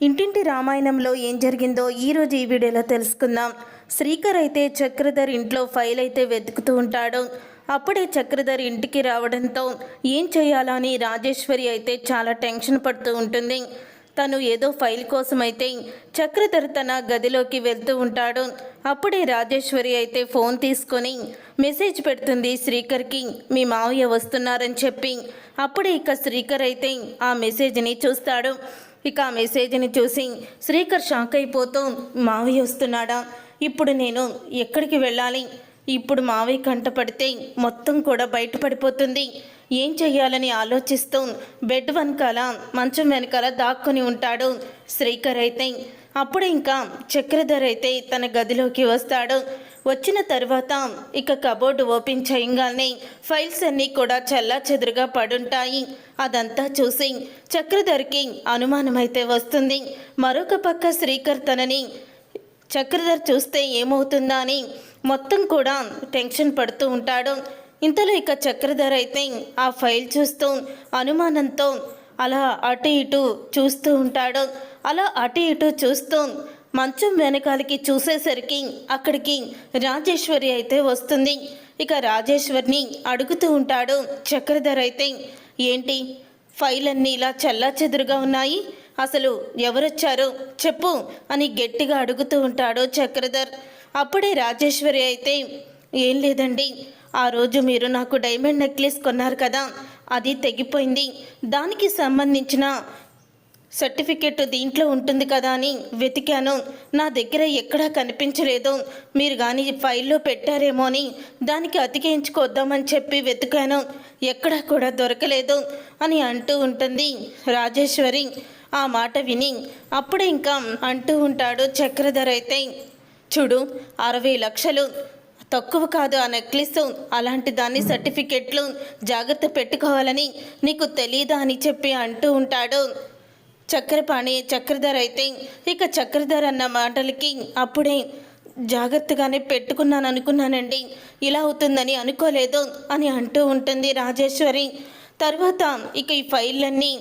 ఇంటింటి రామాయణంలో ఏం జరిగిందో ఈరోజు ఈ వీడియోలో తెలుసుకుందాం. శ్రీకర్ అయితే చక్రధర్ ఇంట్లో ఫైల్ అయితే వెతుకుతూ ఉంటాడు. అప్పుడే చక్రధర్ ఇంటికి రావడంతో ఏం చేయాలని రాజేశ్వరి అయితే చాలా టెన్షన్ పడుతూ ఉంటుంది. తను ఏదో ఫైల్ కోసం అయితే చక్రధర్ తన గదిలోకి వెళ్తూ ఉంటాడు. అప్పుడే రాజేశ్వరి అయితే ఫోన్ తీసుకొని మెసేజ్ పెడుతుంది శ్రీకర్కి మీ మావయ్య వస్తున్నారని చెప్పి. అప్పుడే ఇక శ్రీకర్ అయితే ఆ మెసేజ్ని చూస్తాడు. ఇక ఆ మెసేజ్ని చూసి శ్రీకర్ షాక్ అయిపోతూ మావయ్య వస్తున్నాడా? ఇప్పుడు నేను ఎక్కడికి వెళ్ళాలి? ఇప్పుడు మావయ్య కంట పడితే మొత్తం కూడా బయటపడిపోతుంది. ఏం చెయ్యాలని ఆలోచిస్తూ బెడ్ వెనకాల మంచం వెనకాల దాక్కుని ఉంటాడు శ్రీకర్ అయితే. అప్పుడు ఇంకా చక్రధర్ అయితే తన గదిలోకి వస్తాడు. వచ్చిన తర్వాత ఇక కబోర్డు ఓపెన్ చేయంగానే ఫైల్స్ అన్నీ కూడా చల్లా చెదురుగా పడుంటాయి. అదంతా చూసి చక్రధర్కి అనుమానమైతే వస్తుంది. మరొక పక్క శ్రీకర్ తనని చక్రధర్ చూస్తే ఏమవుతుందా అని మొత్తం కూడా టెన్షన్ పడుతూ ఉంటాడు. ఇంతలో ఇక చక్రధర్ అయితే ఆ ఫైల్ చూస్తూ అనుమానంతో అలా అటు ఇటు చూస్తూ ఉంటాడు. అలా అటు ఇటు చూస్తూ మంచం వెనకాలకి చూసేసరికి అక్కడికి రాజేశ్వరి అయితే వస్తుంది. ఇక రాజేశ్వరిని అడుగుతూ ఉంటాడు చక్రధర్ అయితే ఏంటి? ఫైల్ అన్నీ ఇలా చల్లా చెదురుగా ఉన్నాయి? అసలు ఎవరొచ్చారు? చెప్పు అని గట్టిగా అడుగుతూ ఉంటాడు చక్రధర్. అప్పుడే రాజేశ్వరి అయితే ఏం లేదండి. ఆ రోజు మీరు నాకు డైమండ్ నెక్లెస్ కొన్నారు కదా అది తెగిపోయింది. దానికి సంబంధించిన సర్టిఫికెట్ దీంట్లో ఉంటుంది కదా అని వెతికాను. నా దగ్గర ఎక్కడా కనిపించలేదు. మీరు కానీ ఫైల్లో పెట్టారేమో అని దానికి అతికేయించుకొద్దామని చెప్పి వెతికాను. ఎక్కడా కూడా దొరకలేదు అని అంటూ ఉంటుంది రాజేశ్వరి. ఆ మాట విని అప్పుడు ఇంకా అంటూ ఉంటాడు చక్రధర్ అయితే. చూడు అరవై లక్షలు తక్కువ కాదు ఆ నెక్లెస్. అలాంటి దాన్ని సర్టిఫికెట్లు జాగ్రత్త పెట్టుకోవాలని నీకు తెలీదా అని చెప్పి అంటూ ఉంటాడు. చక్రపాణి చక్రధర్ అయితే ఇక చక్రధర్ అన్న మాటలకి అప్పుడే జాగ్రత్తగానే పెట్టుకున్నాను అనుకున్నానండి. ఇలా అవుతుందని అనుకోలేదు అని అంటూ ఉంటుంది రాజేశ్వరి. తర్వాత ఇక ఈ ఫైళ్ళన్నీ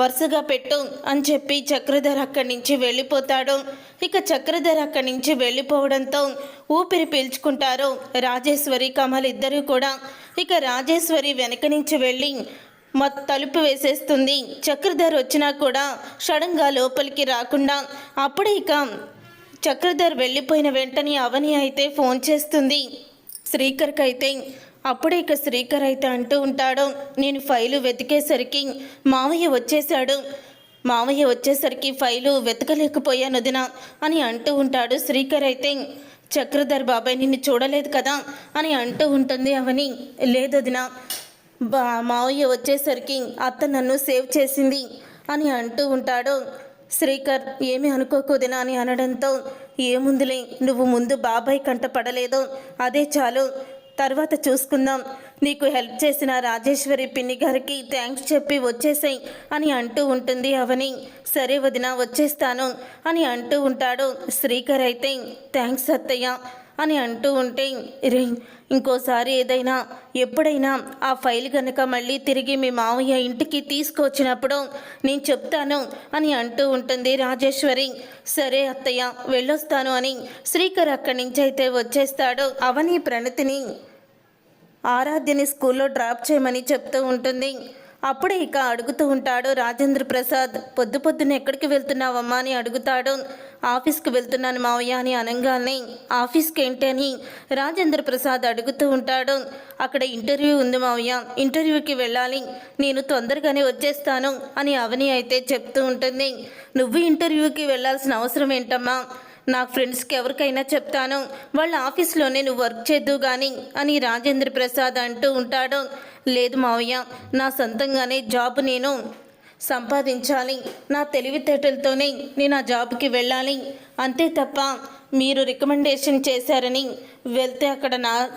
వరుసగా పెట్టు అని చెప్పి చక్రధర్ అక్కడి నుంచి వెళ్ళిపోతాడు. ఇక చక్రధర్ అక్కడి నుంచి వెళ్ళిపోవడంతో ఊపిరి పీల్చుకుంటారు రాజేశ్వరి కమల్ ఇద్దరు కూడా. ఇక రాజేశ్వరి వెనక నుంచి వెళ్ళి మత్ తలుపు వేసేస్తుంది. చక్రధర్ వచ్చినా కూడా షడంగా లోపలికి రాకుండా అప్పుడే ఇక చక్రధర్ వెళ్ళిపోయిన వెంటనే అవని అయితే ఫోన్ చేస్తుంది. శ్రీకర్కి అయితే అప్పుడే ఇక శ్రీకర్ అయితే అంటూ ఉంటాడు నేను ఫైలు వెతికేసరికి మావయ్య వచ్చేశాడు. మావయ్య వచ్చేసరికి ఫైలు వెతకలేకపోయాను వదినా అని అంటూ ఉంటాడు శ్రీకర్ అయితే. చక్రధర్ బాబాయ్ నిన్ను చూడలేదు కదా అని అంటూ ఉంటుంది అవని. లేదు వదినా బా మావయ్య వచ్చేసరికి అత్త నన్ను సేవ్ చేసింది అని అంటూ ఉంటాడు. శ్రీకర్ ఏమి అనుకోకూదినా అని అనడంతో ఏముందులే నువ్వు ముందు బాబాయ్ కంట పడలేదు అదే చాలు. తర్వాత చూసుకుందాం. నీకు హెల్ప్ చేసిన రాజేశ్వరి పిన్ని గారికి థ్యాంక్స్ చెప్పి వచ్చేసాయి అని అంటూ ఉంటుంది అవని. సరే వదిన వచ్చేస్తాను అని అంటూ ఉంటాడు. శ్రీకర్ అయితే థ్యాంక్స్ అత్తయ్య. అని అంటూ ఉంటే రే ఇంకోసారి ఏదైనా ఎప్పుడైనా ఆ ఫైల్ కనుక మళ్ళీ తిరిగి మీ మావయ్య ఇంటికి తీసుకొచ్చినప్పుడు నేను చెప్తాను అని అంటూ ఉంటుంది రాజేశ్వరి. సరే అత్తయ్య వెళ్ళొస్తాను అని శ్రీకర్ అక్కడి నుంచి అయితే వచ్చేస్తాడు. అవని ప్రణతిని ఆరాధ్యని స్కూల్లో డ్రాప్ చేయమని చెప్తూ ఉంటుంది. అప్పుడే ఇక అడుగుతూ ఉంటాడు రాజేంద్ర ప్రసాద్ పొద్దు పొద్దున ఎక్కడికి వెళ్తున్నావమ్మా అని అడుగుతాడు. ఆఫీస్కి వెళ్తున్నాను మావయ్య అని అనగానే ఆఫీస్కి ఏంటి అని రాజేంద్ర ప్రసాద్ అడుగుతూ ఉంటాడు. అక్కడ ఇంటర్వ్యూ ఉంది మావయ్య. ఇంటర్వ్యూకి వెళ్ళాలి. నేను తొందరగానే వచ్చేస్తాను అని అవని అయితే చెప్తూ ఉంటుంది. నువ్వు ఇంటర్వ్యూకి వెళ్ళాల్సిన అవసరం ఏంటమ్మా? నా ఫ్రెండ్స్కి ఎవరికైనా చెప్తాను. వాళ్ళ ఆఫీస్లోనే నువ్వు వర్క్ చేద్దు కానీ అని రాజేంద్ర ప్రసాద్ అంటూ ఉంటాడు. లేదు మావయ్య. నా సొంతంగానే జాబ్ నేను సంపాదించాలి. నా తెలివితేటలతోనే నేను ఆ జాబ్కి వెళ్ళాలి. అంతే తప్ప మీరు రికమెండేషన్ చేశారని వెళ్తే అక్కడ నా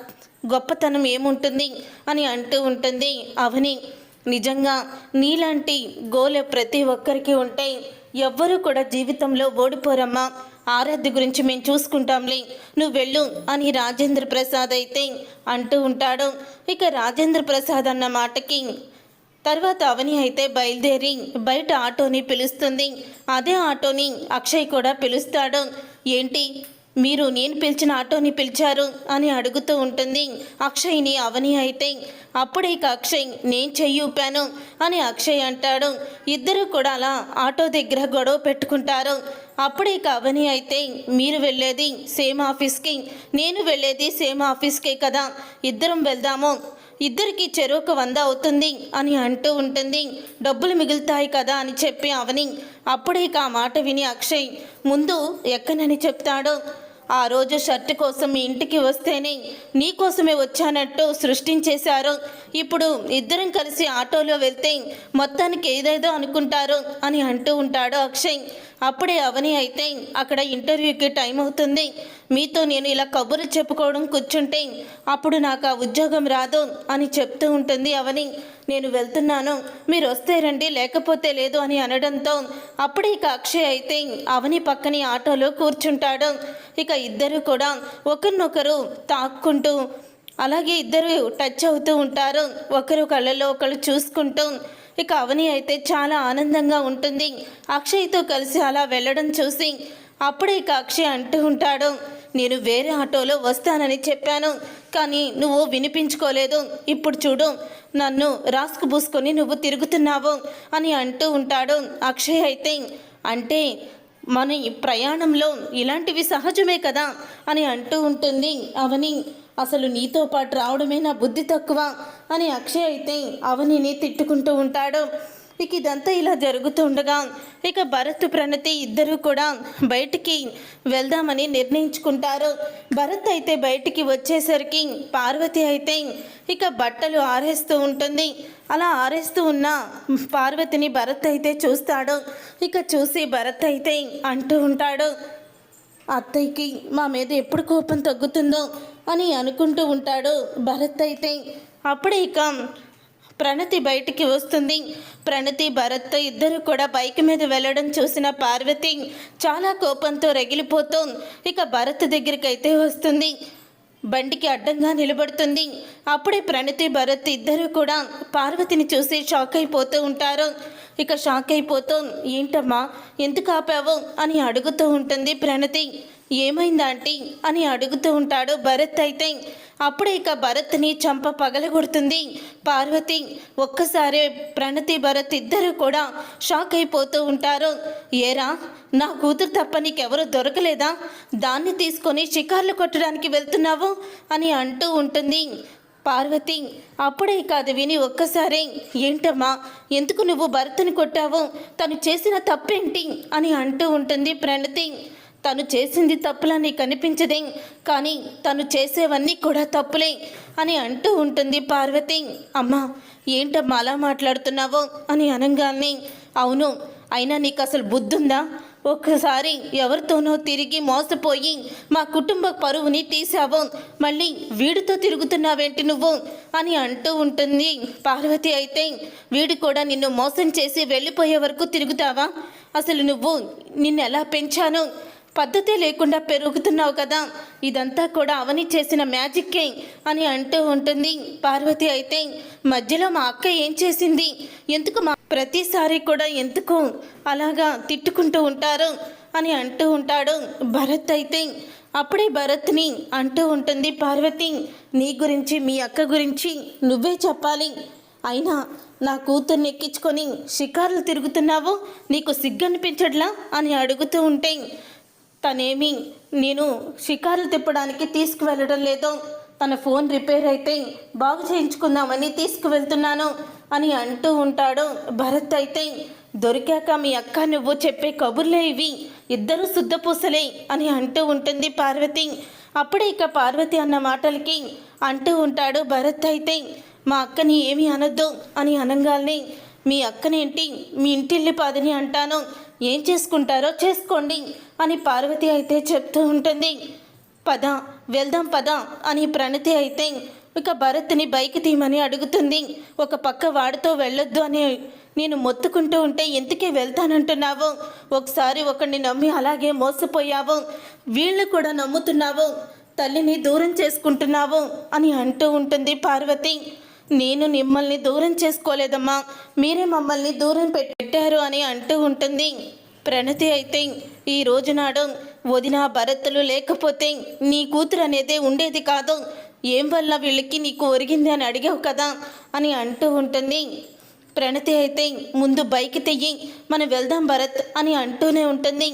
గొప్పతనం ఏముంటుంది అని అంటూ ఉంటుంది అవని. నిజంగా నీలాంటి గోల ప్రతి ఒక్కరికి ఉంటే ఎవ్వరూ కూడా జీవితంలో ఓడిపోరమ్మా. ఆరాధ్య గురించి మేము చూసుకుంటాంలే. నువ్వు వెళ్ళు అని రాజేంద్ర ప్రసాద్ అయితే అంటూ ఉంటాడు. ఇక రాజేంద్ర ప్రసాద్ అన్న మాటకి తర్వాత అవని అయితే బయలుదేరి బయట ఆటోని పిలుస్తుంది. అదే ఆటోని అక్షయ్ కూడా పిలుస్తాడు. ఏంటి? మీరు నేను పిలిచిన ఆటోని పిలిచారు అని అడుగుతూ ఉంటుంది. అక్షయ్ని అవని అయితే అప్పుడే అక్షయ్ నేను చెయ్యి ఊపాను అని అక్షయ్ అంటాడు. ఇద్దరు కూడా అలా ఆటో దగ్గర గొడవ పెట్టుకుంటారు. అప్పుడే ఇక అవని అయితే మీరు వెళ్ళేది సేమ్ ఆఫీస్కి నేను వెళ్ళేది సేమ్ ఆఫీస్కే కదా. ఇద్దరం వెళ్దాము ఇద్దరికి చెరువుకు వంద అవుతుంది అని అంటూ ఉంటుంది. డబ్బులు మిగులుతాయి కదా అని చెప్పి అవని. అప్పుడే ఆ మాట విని అక్షయ్ ముందు ఎక్కనని చెప్తాడు. ఆ రోజు షర్ట్ కోసం మీ ఇంటికి వస్తేనే నీకోసమే వచ్చానట్టు సృష్టించేశారు. ఇప్పుడు ఇద్దరం కలిసి ఆటోలో వెళ్తే మొత్తానికి ఏదేదో అనుకుంటారు అని అంటూ ఉంటాడు అక్షయ్. అప్పుడే అవని అయితే అక్కడ ఇంటర్వ్యూకి టైం అవుతుంది. మీతో నేను ఇలా కబుర్లు చెప్పుకోవడం కూర్చుంటే అప్పుడు నాకు ఆ ఉద్యోగం రాదు అని చెప్తూ ఉంటుంది అవని. నేను వెళ్తున్నాను. మీరు వస్తే రండి లేకపోతే లేదు అని అనడంతో అప్పుడే ఇక అక్షయ్ అయితే అవని పక్కని ఆటోలో కూర్చుంటాడు. ఇక ఇద్దరు కూడా ఒకరినొకరు తాక్కుంటూ అలాగే ఇద్దరు టచ్ అవుతూ ఉంటారు. ఒకరు కళ్ళలో ఒకరు చూసుకుంటూ ఇక అవని అయితే చాలా ఆనందంగా ఉంటుంది. అక్షయ్తో కలిసి అలా వెళ్ళడం చూసి అప్పుడే ఇక అక్షయ్ అంటూ ఉంటాడు నేను వేరే ఆటోలో వస్తానని చెప్పాను కానీ నువ్వు వినిపించుకోలేదు. ఇప్పుడు చూడు నన్ను రాసుకు పూసుకొని నువ్వు తిరుగుతున్నావు అని అంటూ ఉంటాడు అక్షయ్ అయితే. అంటే మన ప్రయాణంలో ఇలాంటివి సహజమే కదా అని అంటూ ఉంటుంది అవని. అసలు నీతో పాటు రావడమే నా బుద్ధి తక్కువ. అని అక్షయ్ అయితే అవనిని తిట్టుకుంటూ ఉంటాడు. ఇక ఇదంతా ఇలా జరుగుతుండగా ఇక భరత్ ప్రణతి ఇద్దరు కూడా బయటికి వెళ్దామని నిర్ణయించుకుంటారు. భరత్ అయితే బయటికి వచ్చేసరికి పార్వతి అయితే ఇక బట్టలు ఆరేస్తూ ఉంటుంది. అలా ఆరేస్తూ ఉన్న పార్వతిని భరత్ అయితే చూస్తాడు. ఇక చూసి భరత్ అయితే అంటూ ఉంటాడు అత్తయ్యకి మా మీద ఎప్పుడు కోపం తగ్గుతుందో అని అనుకుంటూ ఉంటాడు భరత్ అయితే. అప్పుడే ఇక ప్రణతి బయటికి వస్తుంది. ప్రణతి భరత్ ఇద్దరు కూడా బైక్ మీద వెళ్ళడం చూసిన పార్వతి చాలా కోపంతో రగిలిపోతూ ఇక భరత్ దగ్గరికి అయితే వస్తుంది. బండికి అడ్డంగా నిలబడుతుంది. అప్పుడే ప్రణతి భరత్ ఇద్దరు కూడా పార్వతిని చూసి షాక్ అయిపోతూ ఉంటారు. ఇక షాక్ అయిపోతూ ఏంటమ్మా ఎందుకు ఆపావు? అని అడుగుతూ ఉంటుంది ప్రణతి. ఏమైందా ఆంటీ అని అడుగుతూ ఉంటాడు భరత్ అయితే. అప్పుడే ఇక భరత్ని చంప పగలగొడుతుంది. పార్వతి ఒక్కసారి ప్రణతి భరత్ ఇద్దరు కూడా షాక్ అయిపోతూ ఉంటారు. ఏరా నా కూతురు తప్ప నీకెవరు దొరకలేదా? దాన్ని తీసుకొని షికార్లు కొట్టడానికి వెళ్తున్నావు? అని అంటూ ఉంటుంది. పార్వతి అప్పుడే కాదు విని ఒక్కసారి ఏంటమ్మా ఎందుకు నువ్వు భరత్ని కొట్టావు? తను చేసిన తప్పేంటి? అని అంటూ ఉంటుంది ప్రణతి. తను చేసింది తప్పులా నీకు అనిపించదే కానీ తను చేసేవన్నీ కూడా తప్పులే అని అంటూ ఉంటుంది పార్వతి. అమ్మా ఏంటమ్మా అలా మాట్లాడుతున్నావో అని అనగానే అవును అయినా నీకు అసలు బుద్ధుందా? ఒక్కసారి ఎవరితోనో తిరిగి మోసపోయి మా కుటుంబ పరువుని తీసావు మళ్ళీ వీడితో తిరుగుతున్నావేంటి నువ్వు? అని అంటూ ఉంటుంది పార్వతి అయితే. వీడు కూడా నిన్ను మోసం చేసి వెళ్ళిపోయే వరకు తిరుగుతావా? అసలు నువ్వు నిన్ను ఎలా పెంచాను? పద్ధతి లేకుండా పెరుగుతున్నావు కదా. ఇదంతా కూడా అవని చేసిన మ్యాజిక్కే అని అంటూ ఉంటుంది. పార్వతి అయితే మధ్యలో మా అక్క ఏం చేసింది? ఎందుకు మా ప్రతిసారి కూడా ఎందుకు అలాగా తిట్టుకుంటూ ఉంటారు? అని అంటూ ఉంటాడు. భరత్ అయితే అప్పుడే భరత్ని అంటూ ఉంటుంది పార్వతి నీ గురించి మీ అక్క గురించి నువ్వే చెప్పాలి. అయినా నా కూతుర్ని ఎక్కించుకొని షికారులు తిరుగుతున్నావు? నీకు సిగ్గనిపించట్లా? అని అడుగుతూ ఉంటే తనేమి నేను షికారులు తిప్పడానికి తీసుకువెళ్ళడం లేదు తన ఫోన్ రిపేర్ అయితే బాగు చేయించుకుందామని తీసుకువెళ్తున్నాను అని అంటూ ఉంటాడు. భరత్ అయితే దొరికాక మీ అక్క నువ్వు చెప్పే కబుర్లే ఇవి. ఇద్దరు శుద్ధపూసలే అని అంటూ ఉంటుంది పార్వతి. అప్పుడే ఇక పార్వతి అన్న మాటలకి అంటూ ఉంటాడు భరత్ అయితే మా అక్కని ఏమీ అనొద్దు అని అనగానే మీ అక్కనేంటి? మీ ఇంటిల్లి పాదని అంటాను. ఏం చేసుకుంటారో చేసుకోండి అని పార్వతి అయితే చెప్తూ ఉంటుంది. పద వెళ్దాం పద అని ప్రణతి అయితే ఇక భరత్ని బైక్ తీయమని అడుగుతుంది. ఒక పక్క వాడితో వెళ్ళొద్దు అని నేను మొత్తుకుంటూ ఉంటే ఎందుకే వెళ్తానంటున్నావు? ఒకసారి ఒకడిని నమ్మి అలాగే మోసపోయావు. వీళ్ళు కూడా నమ్ముతున్నావు. తల్లిని దూరం చేసుకుంటున్నావు అని అంటూ ఉంటుంది పార్వతి. నేను మిమ్మల్ని దూరం చేసుకోలేదమ్మా. మీరే మమ్మల్ని దూరం పెట్టారు అని అంటూ ఉంటుంది. ప్రణతి అయితే ఈ రోజు నాడు వదిన భరత్తులు లేకపోతే నీ కూతురు అనేది ఉండేది కాదు. ఏం వల్ల వీళ్ళకి నీకు ఒరిగింది అని అడిగావు కదా అని అంటూ ఉంటుంది. ప్రణతి అయితే ముందు బైక్ తెయ్యి మనం వెళ్దాం భరత్ అని అంటూనే ఉంటుంది.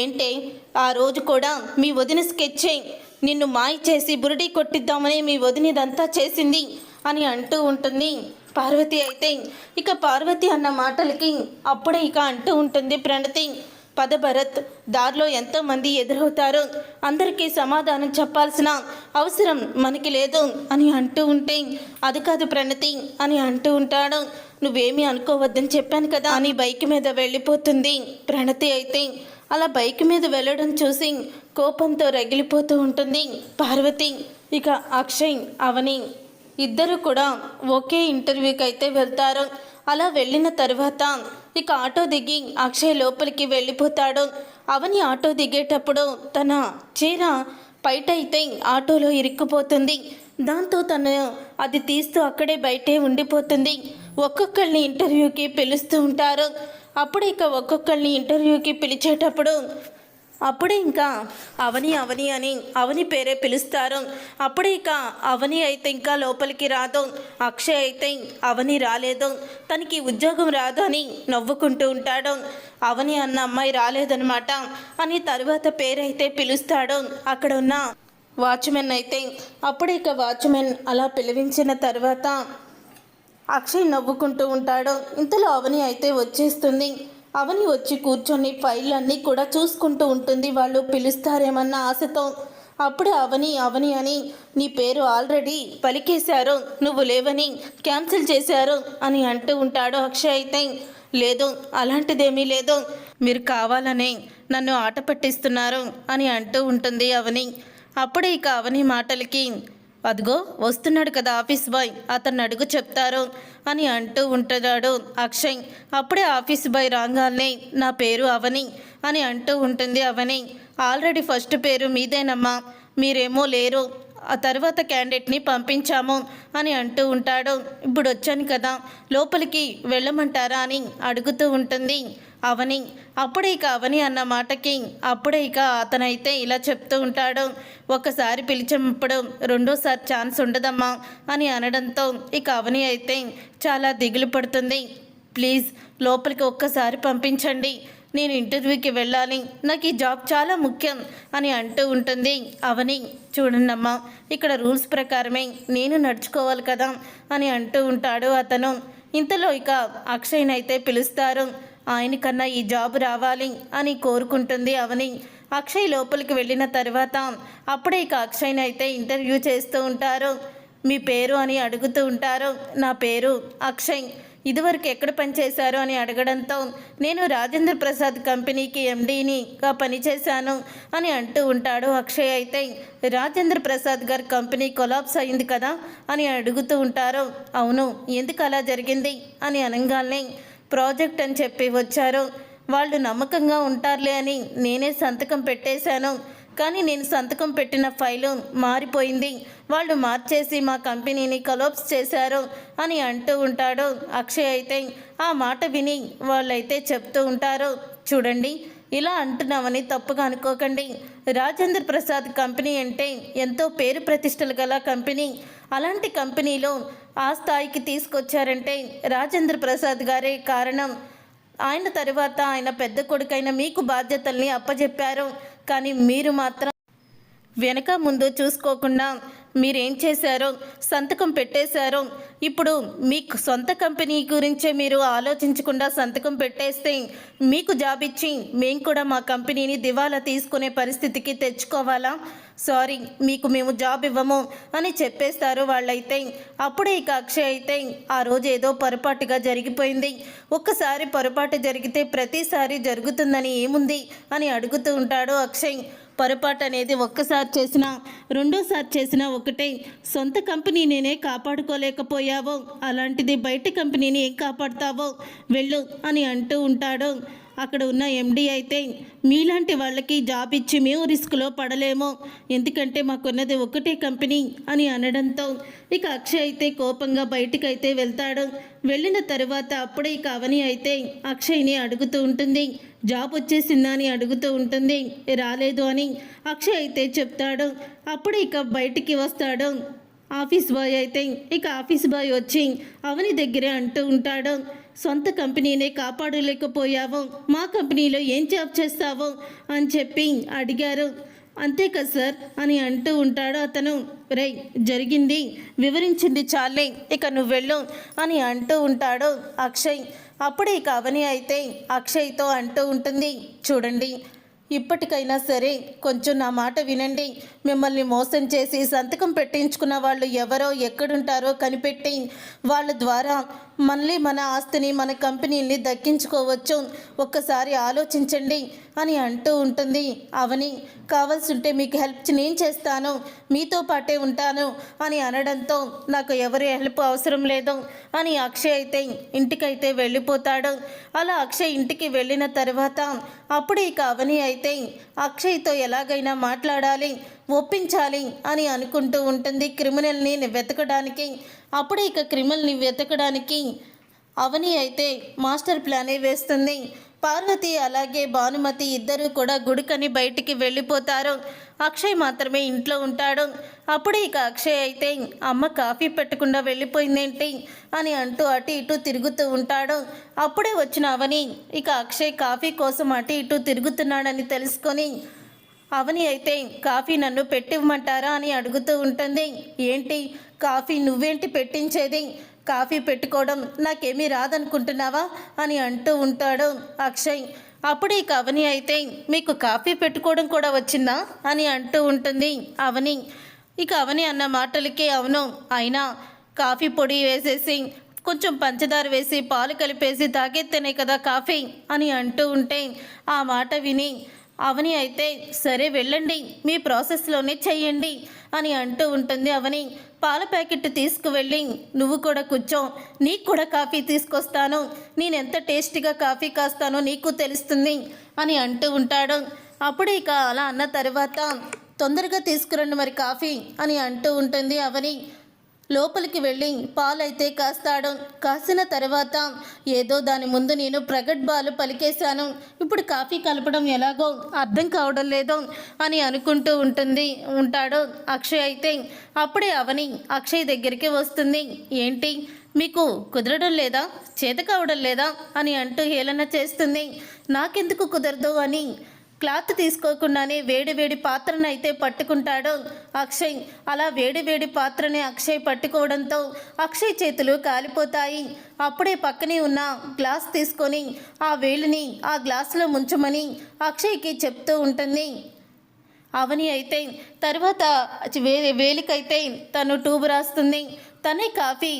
ఏంటే ఆ రోజు కూడా మీ వదిన స్కెచ్ నిన్ను మాయ చేసి బురడీ కొట్టిద్దామని మీ వదినదంతా చేసింది. అని అంటూ ఉంటుంది. పార్వతి అయితే ఇక పార్వతి అన్న మాటలకి అప్పుడే ఇక అంటూ ఉంటుంది ప్రణతి. పద భరత్ దారిలో ఎంతోమంది ఎదురవుతారు. అందరికీ సమాధానం చెప్పాల్సిన అవసరం మనకి లేదు అని అంటూ ఉంటే అది కాదు ప్రణతి అని అంటూ ఉంటాడు. నువ్వేమీ అనుకోవద్దని చెప్పాను కదా అని బైక్ మీద వెళ్ళిపోతుంది ప్రణతి అయితే. అలా బైక్ మీద వెళ్ళడం చూసి కోపంతో రగిలిపోతూ ఉంటుంది పార్వతి. ఇక అక్షయ్ అవని ఇద్దరు కూడా ఒకే ఇంటర్వ్యూకి అయితే వెళ్తారు. అలా వెళ్ళిన తర్వాత ఇక ఆటో దిగి అక్షయ్ లోపలికి వెళ్ళిపోతాడు. అవని ఆటో దిగేటప్పుడు తన చీర బయట అయితే ఆటోలో ఇరుక్కుపోతుంది. దాంతో తను అది తీస్తూ అక్కడే బయటే ఉండిపోతుంది. ఒక్కొక్కరిని ఇంటర్వ్యూకి పిలుస్తూ ఉంటారు. అప్పుడు ఇక ఒక్కొక్కరిని ఇంటర్వ్యూకి పిలిచేటప్పుడు అప్పుడే ఇంకా అవని అవని అని అవని పేరే పిలుస్తారు. అప్పుడే ఇక అవని అయితే ఇంకా లోపలికి రాదు. అక్షయ్ అయితే అవని రాలేదు. తనకి ఉద్యోగం రాదు అని నవ్వుకుంటూ ఉంటాడు. అవని అన్న అమ్మాయి రాలేదనమాట అని తర్వాత పేరైతే పిలుస్తాడు. అక్కడ ఉన్న వాచ్మెన్ అయితే అప్పుడే ఇక వాచ్మెన్ అలా పిలిపించిన తర్వాత అక్షయ్ నవ్వుకుంటూ ఉంటాడు. ఇంతలో అవని అయితే వచ్చేస్తుంది. అవని వచ్చి కూర్చొని ఫైల్ అన్నీ కూడా చూసుకుంటూ ఉంటుంది. వాళ్ళు పిలుస్తారేమన్న ఆశతో. అప్పుడే అవని అవని అని నీ పేరు ఆల్రెడీ పలికేశారు. నువ్వు లేవని క్యాన్సిల్ చేశారు అని అంటూ ఉంటాడు అక్షయ్ అయితే. లేదు అలాంటిదేమీ లేదు. మీరు కావాలని నన్ను ఆట పట్టిస్తున్నారు అని అంటూ ఉంటుంది అవని. అప్పుడే ఇక అవని మాటలకి అదిగో వస్తున్నాడు కదా ఆఫీస్ బాయ్ అతన్ని అడుగు చెప్తారు అని అంటూ ఉంటున్నాడు అక్షయ్. అప్పుడే ఆఫీస్ బాయ్ రాగానే నా పేరు అవని అని అంటూ ఉంటుంది అవని. ఆల్రెడీ ఫస్ట్ పేరు మీదేనమ్మా మీరేమో లేరు ఆ తర్వాత క్యాండిడేట్ని పంపించాము అని అంటూ ఉంటాడు. ఇప్పుడు వచ్చాను కదా లోపలికి వెళ్ళమంటారా అని అడుగుతూ ఉంటుంది. అవని అప్పుడే ఇక అవని అన్న మాటకి అప్పుడే ఇక అతనైతే ఇలా చెప్తూ ఉంటాడు. ఒకసారి పిలిచినప్పుడు రెండోసారి ఛాన్స్ ఉండదమ్మా అని అనడంతో ఇక అవని అయితే చాలా దిగులు పడుతుంది. ప్లీజ్ లోపలికి ఒక్కసారి పంపించండి. నేను ఇంటర్వ్యూకి వెళ్ళాలి. నాకు ఈ జాబ్ చాలా ముఖ్యం అని అంటూ ఉంటుంది అవని. చూడండమ్మా ఇక్కడ రూల్స్ ప్రకారమే నేను నడుచుకోవాలి కదా అని అంటూ ఉంటాడు అతను. ఇంతలో ఇక అక్షయ్నైతే పిలుస్తారు. ఆయనకన్నా ఈ జాబ్ రావాలి అని కోరుకుంటుంది అవని. అక్షయ్ లోపలికి వెళ్ళిన తర్వాత అప్పుడే ఇక అక్షయ్ని అయితే ఇంటర్వ్యూ చేస్తూ ఉంటారు. మీ పేరు అని అడుగుతూ ఉంటారు. నా పేరు అక్షయ్. ఇదివరకు ఎక్కడ పనిచేశారు అని అడగడంతో నేను రాజేంద్ర ప్రసాద్ కంపెనీకి ఎండీనిగా పనిచేశాను అని అంటూ ఉంటాడు అక్షయ్ అయితే. రాజేంద్ర ప్రసాద్ గారి కంపెనీ కొలాప్స్ అయింది కదా అని అడుగుతూ ఉంటారు. అవును ఎందుకు అలా జరిగింది? అని అనగానే ప్రాజెక్ట్ అని చెప్పి వచ్చారు. వాళ్ళు నమ్మకంగా ఉంటారులే అని నేనే సంతకం పెట్టేశాను. కానీ నేను సంతకం పెట్టిన ఫైలు మారిపోయింది. వాళ్ళు మార్చేసి మా కంపెనీని కలోప్స్ చేశారు అని అంటూ ఉంటాడు అక్షయ్ అయితే. ఆ మాట విని వాళ్ళైతే చెప్తూ ఉంటారు. చూడండి ఇలా అంటున్నామని తప్పుగా అనుకోకండి. రాజేంద్ర ప్రసాద్ కంపెనీ అంటే ఎంతో పేరు ప్రతిష్టలు గల కంపెనీ. అలాంటి కంపెనీలో ఆ స్థాయికి తీసుకొచ్చారంటే రాజేంద్ర ప్రసాద్ గారే కారణం. ఆయన తర్వాత ఆయన పెద్ద కొడుకైన మీకు బాధ్యతల్ని అప్పజెప్పారు. కానీ మీరు మాత్రం వెనక ముందు చూసుకోకుండా మీరేం చేశారో సంతకం పెట్టేశారో ఇప్పుడు మీకు సొంత కంపెనీ గురించే మీరు ఆలోచించకుండా సంతకం పెట్టేస్తే మీకు జాబ్ ఇచ్చి మేము కూడా మా కంపెనీని దివాలా తీసుకునే పరిస్థితికి తెచ్చుకోవాలా? సారీ మీకు మేము జాబ్ ఇవ్వము అని చెప్పేస్తారు వాళ్ళైతే. అప్పుడే ఇక అక్షయ్ అయితే ఆ రోజు ఏదో పొరపాటుగా జరిగిపోయింది. ఒక్కసారి పొరపాటు జరిగితే ప్రతిసారి జరుగుతుందని ఏముంది అని అడుగుతూ ఉంటాడు అక్షయ్. పొరపాటు అనేది ఒక్కసారి చేసినా రెండోసారి చేసినా ఒకటే. సొంత కంపెనీ నేనే కాపాడుకోలేకపోయావో. అలాంటిది బయట కంపెనీని ఏం కాపాడుతావో? వెళ్ళు అని అంటూ ఉంటాడు. అక్కడ ఉన్న ఎండీ అయితే మీలాంటి వాళ్ళకి జాబ్ ఇచ్చి మేము రిస్క్లో పడలేము. ఎందుకంటే మాకున్నది ఒకటే కంపెనీ అని అనడంతో ఇక అక్షయ్ అయితే కోపంగా బయటికైతే వెళ్తాడు. వెళ్ళిన తర్వాత అప్పుడే ఇక అవని అయితే అక్షయ్ని అడుగుతూ ఉంటుంది. జాబ్ వచ్చేసిందా అని అడుగుతూ ఉంటుంది. రాలేదు అని అక్షయ్ అయితే చెప్తాడు. అప్పుడు ఇక బయటికి వస్తాడు. ఆఫీస్ బాయ్ అయితే ఇక ఆఫీస్ బాయ్ వచ్చి అవని దగ్గరే అంటూ ఉంటాడు. సొంత కంపెనీనే కాపాడలేకపోయావు. మా కంపెనీలో ఏం జాబ్ చేస్తావు? అని చెప్పి అడిగారు. అంతే కదా సార్ అని అంటూ ఉంటాడు అతను. రే జరిగింది. వివరించింది చాలే. ఇక నువ్వు వెళ్ళు అని అంటూ ఉంటాడు అక్షయ్. అప్పుడే ఇక అవని అయితే అక్షయ్తో అంటూ ఉంటుంది. చూడండి ఇప్పటికైనా సరే కొంచెం నా మాట వినండి. మిమ్మల్ని మోసం చేసి సంతకం పెట్టించుకున్న వాళ్ళు ఎవరో ఎక్కడుంటారో కనిపెట్టి వాళ్ళ ద్వారా మళ్ళీ మన ఆస్తిని మన కంపెనీని దక్కించుకోవచ్చు. ఒక్కసారి ఆలోచించండి అని అంటూ ఉంటుంది. అవని కావాల్సి ఉంటే మీకు హెల్ప్ నేను చేస్తాను మీతో పాటే ఉంటాను అని అనడంతో నాకు ఎవరి హెల్ప్ అవసరం లేదు అని అక్షయ్ అయితే ఇంటికైతే వెళ్ళిపోతాడు. అలా అక్షయ్ ఇంటికి వెళ్ళిన తర్వాత అప్పుడు ఇక అవని అయితే అక్షయ్తో ఎలాగైనా మాట్లాడాలి ఒప్పించాలి అని అనుకుంటూ ఉంటుంది. క్రిమినల్ని వెతకడానికి. అప్పుడే ఇక క్రిమినల్ని వెతకడానికి అవని అయితే మాస్టర్ ప్లానే వేస్తుంది. పార్వతి అలాగే భానుమతి ఇద్దరూ కూడా గుడికని బయటికి వెళ్ళిపోతారు. అక్షయ్ మాత్రమే ఇంట్లో ఉంటాడు. అప్పుడే ఇక అక్షయ్ అయితే అమ్మ కాఫీ పెట్టకుండా వెళ్ళిపోయిందేంటి? అని అంటూ అటు ఇటు తిరుగుతూ ఉంటాడు. అప్పుడే వచ్చిన అవని ఇక అక్షయ్ కాఫీ కోసం అటు ఇటు తిరుగుతున్నాడని తెలుసుకొని అవని అయితే కాఫీ నన్ను పెట్టివ్వమంటారా? అని అడుగుతూ ఉంటుంది. ఏంటి? కాఫీ నువ్వేంటి పెట్టించేది? కాఫీ పెట్టుకోవడం నాకేమీ రాదనుకుంటున్నావా? అని అంటూ ఉంటాడు అక్షయ్. అప్పుడు ఇక అవని అయితే మీకు కాఫీ పెట్టుకోవడం కూడా వచ్చిందా? అని అంటూ ఉంటుంది అవని. ఇక అవని అన్న మాటలకి అవును అయినా కాఫీ పొడి వేసేసి కొంచెం పంచదార వేసి పాలు కలిపేసి తాగెత్తేనే కదా కాఫీ? అని అంటూ ఉంటే ఆ మాట విని అవని అయితే సరే వెళ్ళండి మీ ప్రాసెస్లోనే చెయ్యండి అని అంటూ ఉంటుంది అవని. పాల ప్యాకెట్ తీసుకువెళ్ళి నువ్వు కూడా కూర్చో నీకు కూడా కాఫీ తీసుకొస్తాను నేను ఎంత టేస్టీగా కాఫీ కాస్తానో నీకు తెలుస్తుంది అని అంటూ ఉంటాడు. అప్పుడు ఇక అలా అన్న తర్వాత తొందరగా తీసుకురండి మరి కాఫీ అని అంటూ ఉంటుంది అవని. లోపలికి వెళ్ళి పాలైతే కాస్తాడు. కాసిన తర్వాత ఏదో దాని ముందు నేను ప్రగడ్బాలు పలికేశాను. ఇప్పుడు కాఫీ కలపడం ఎలాగో అర్థం కావడం లేదో అని అనుకుంటూ ఉంటుంది ఉంటాడు. అక్షయ్ అయితే అప్పుడే అవని అక్షయ్ దగ్గరికి వస్తుంది. ఏంటి? మీకు కుదరడం లేదా? చేత కావడం లేదా? అని అంటూ హేళన చేస్తుంది. నాకెందుకు కుదరదు అని క్లాత్ తీసుకోకుండానే వేడి వేడి పాత్రను అయితే పట్టుకుంటాడు అక్షయ్. అలా వేడి వేడి పాత్రని అక్షయ్ పట్టుకోవడంతో అక్షయ్ చేతులు కాలిపోతాయి. అప్పుడే పక్కనే ఉన్న గ్లాస్ తీసుకొని ఆ వేలిని ఆ గ్లాసులో ముంచమని అక్షయ్కి చెప్తూ ఉంటుంది. అవని అయితే తర్వాత వే వేలికైతే తను ట్యూబ్ రాస్తుంది. తనే కాఫీ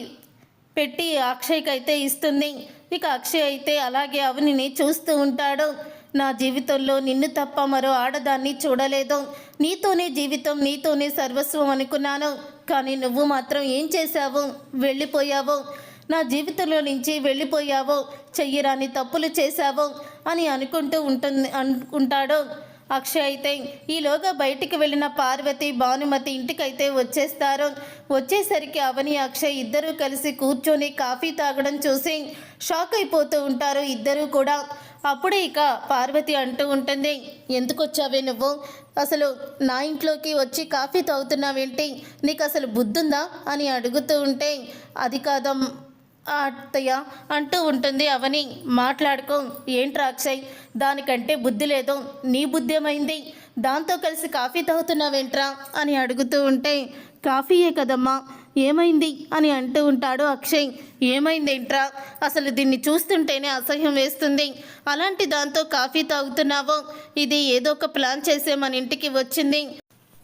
పెట్టి అక్షయ్కి అయితే ఇస్తుంది. ఇక అక్షయ్ అయితే అలాగే అవనిని చూస్తూ ఉంటాడు. నా జీవితంలో నిన్ను తప్ప మరో ఆడదాన్ని చూడలేదు. నీతోనే జీవితం నీతోనే సర్వస్వం అనుకున్నాను. కానీ నువ్వు మాత్రం ఏం చేశావు? వెళ్ళిపోయావు. నా జీవితంలో నుంచి వెళ్ళిపోయావు. చెయ్యరాని తప్పులు చేశావు అని అనుకుంటూ ఉంటుంది అనుకుంటాడు అక్షయ్ అయితే ఈలోగా బయటికి వెళ్ళిన పార్వతి భానుమతి ఇంటికైతే వచ్చేస్తారు. వచ్చేసరికి అవని అక్షయ్ ఇద్దరూ కలిసి కూర్చొని కాఫీ తాగడం చూసి షాక్ అయిపోతూ ఉంటారు ఇద్దరూ కూడా. అప్పుడే ఇక పార్వతి అంటూ ఉంటుంది ఎందుకు వచ్చావే నువ్వు? అసలు నా ఇంట్లోకి వచ్చి కాఫీ తాగుతున్నావేంటి? నీకు అసలు బుద్ధుందా? అని అడుగుతూ ఉంటే అది కాదమ్ అత్తయ్య అంటూ ఉంటుంది అవని. మాట్లాడుకో ఏం రాక్షయ్ దానికంటే బుద్ధి లేదు నీ బుద్ధి ఏమైంది దాంతో కలిసి కాఫీ తాగుతున్నావేంట్రా? అని అడుగుతూ ఉంటే కాఫీయే కదమ్మా ఏమైంది అని అంటూ ఉంటాడు అక్షయ్. ఏమైందేంట్రా? అసలు దీన్ని చూస్తుంటేనే అసహ్యం వేస్తుంది. అలాంటి దాంతో కాఫీ తాగుతున్నావో? ఇది ఏదో ఒక ప్లాన్ చేసే మన ఇంటికి వచ్చింది.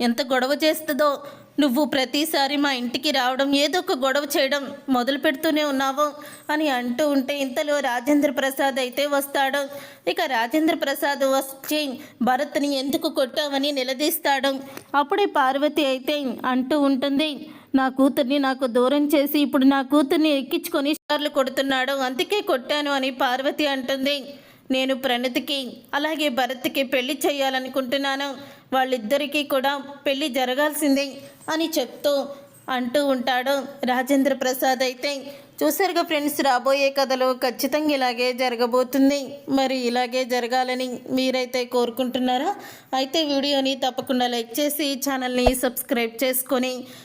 ఎంత గొడవ చేస్తుందో? నువ్వు ప్రతిసారి మా ఇంటికి రావడం ఏదో ఒక గొడవ చేయడం మొదలు పెడుతూనే ఉన్నావు అని అంటూ ఉంటే ఇంతలో రాజేంద్ర ప్రసాద్ అయితే వస్తాడు. ఇక రాజేంద్ర ప్రసాద్ వచ్చి భరత్ని ఎందుకు కొట్టావని నిలదీస్తాడు? అప్పుడే పార్వతి అయితే అంటూ ఉంటుంది నా కూతుర్ని నాకు దూరం చేసి ఇప్పుడు నా కూతుర్ని ఎక్కించుకొని సార్లు కొడుతున్నాడు. అందుకే కొట్టాను అని పార్వతి అంటుంది. నేను ప్రణతికి అలాగే భరత్కి పెళ్ళి చేయాలనుకుంటున్నాను. వాళ్ళిద్దరికీ కూడా పెళ్ళి జరగాల్సిందే అని చెప్తూ అంటూ ఉంటాడు రాజేంద్ర ప్రసాద్ అయితే. చూసారుగా ఫ్రెండ్స్ రాబోయే కథలు ఖచ్చితంగా ఇలాగే జరగబోతుంది. మరి ఇలాగే జరగాలని మీరైతే కోరుకుంటున్నారా? అయితే వీడియోని తప్పకుండా లైక్ చేసి ఛానల్ని సబ్స్క్రైబ్ చేసుకొని